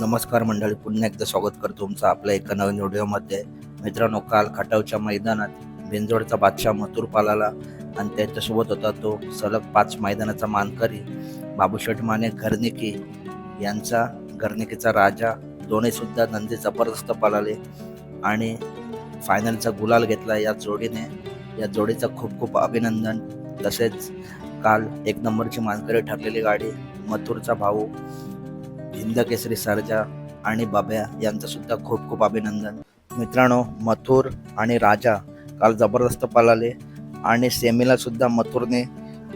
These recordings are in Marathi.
नमस्कार मंडळी पुन्हा एकदा स्वागत करतो तुमचं आपल्या एका नवीन व्हिडिओमध्ये. मित्रांनो काल खटावच्या मैदानात बिंजोडचा बादशाह मथुर पालाला आणि त्याच्यासोबत होता तो सलग पाच मैदानाचा मानकरी बाबूशेठ माने घरनिकी यांचा घरनिकीचा राजा. दोन्हीसुद्धा नंदी जबरदस्त पालाले आणि फायनलचा गुलाल घेतला या जोडीने. या जोडीचं खूप खूप अभिनंदन. तसेच काल एक नंबरची मानकरी ठरलेली गाडी मथुरचा भाऊ हिंद केसरी सरजा आणि बाब्या यांचं सुद्धा खूप खूप अभिनंदन. मित्रांनो मथुर आणि राजा काल जबरदस्त पळाले आणि सेमीला सुद्धा मथुरने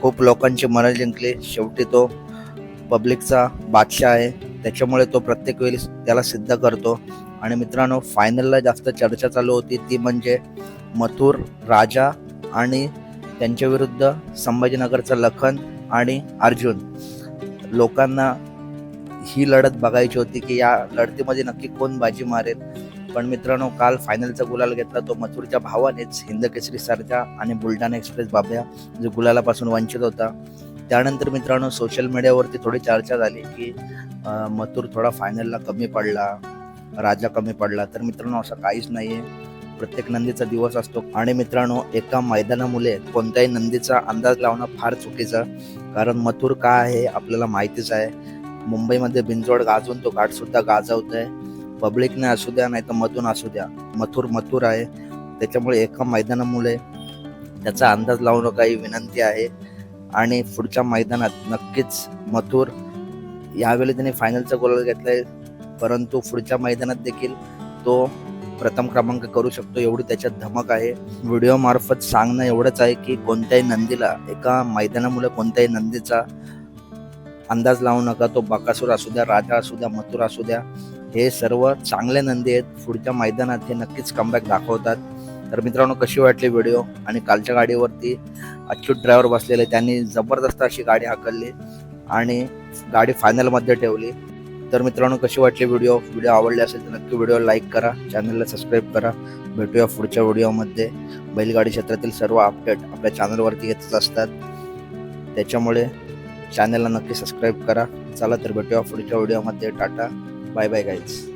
खूप लोकांची मनं जिंकली. शेवटी तो पब्लिकचा बादशाह आहे. त्याच्यामुळे तो प्रत्येक वेळी त्याला सिद्ध करतो. आणि मित्रांनो फायनलला जास्त चर्चा चालू होती ती म्हणजे मथुर राजा आणि त्यांच्या विरुद्ध संभाजीनगरचा लखन आणि अर्जुन. लोकांना ही लढत बघायची होती की या लढतीमध्ये नक्की कोण बाजी मारेल. पण मित्रांनो काल फायनलचा गुलाल घेतला तो मथुरच्या भावानेच हिंद केसरी सारख्या आणि बुलढाणा एक्सप्रेस बाब्या जो गुलालापासून वंचित होता. त्यानंतर मित्रांनो सोशल मीडियावरती थोडी चर्चा झाली की मथुर थोडा फायनलला कमी पडला राजा कमी पडला. तर मित्रांनो असं काहीच नाही आहे प्रत्येक नंदीचा दिवस असतो. आणि मित्रांनो एका मैदानामुळे कोणत्याही नंदीचा अंदाज लावणं फार चुकीचं. कारण मथुर काय आहे आपल्याला माहितीच आहे. मुंबईमध्ये बिंजोड गाजवून तो घाट सुद्धा गाजवत आहे. पब्लिकने असू द्या नाही तर मधून असू द्या. मथुर मथुर आहे. त्याच्यामुळे एका मैदानामुळे त्याचा अंदाज लावणं काही विनंती आहे. आणि पुढच्या मैदानात नक्कीच मथुर यावेळी त्याने फायनलचा गोल घेतलाय. परंतु पुढच्या मैदानात देखील तो प्रथम क्रमांक करू शकतो एवढी त्याच्यात धमक आहे. व्हिडिओ मार्फत सांगणं एवढंच आहे की कोणत्याही नंदीला एका मैदानामुळे कोणत्याही नंदीचा अंदाज लावू नका तो बकासूर असू द्या राजा असू द्या मथुर असू द्या. हे सर्व चांगले नंदी आहेत. पुढच्या मैदानात हे नक्कीच कमबॅक दाखवतात. तर मित्रांनो कशी वाटली व्हिडिओ आणि कालच्या गाडीवरती अच्युत ड्रायव्हर बसलेले त्यांनी जबरदस्त अशी गाडी हाकलली आणि गाडी फायनलमध्ये ठेवली. तर मित्रांनो कशी वाटली व्हिडिओ व्हिडिओ आवडले असेल तर नक्की व्हिडिओ लाईक करा. चॅनलला सबस्क्राईब करा. भेटूया पुढच्या व्हिडिओमध्ये बैलगाडी क्षेत्रातील सर्व अपडेट आपल्या चॅनलवरती येतच असतात. त्याच्यामुळे चॅनलला नक्की सबस्क्राईब करा. चला तर भेटूया पुढच्या व्हिडिओमध्ये टाटा. Bye bye guys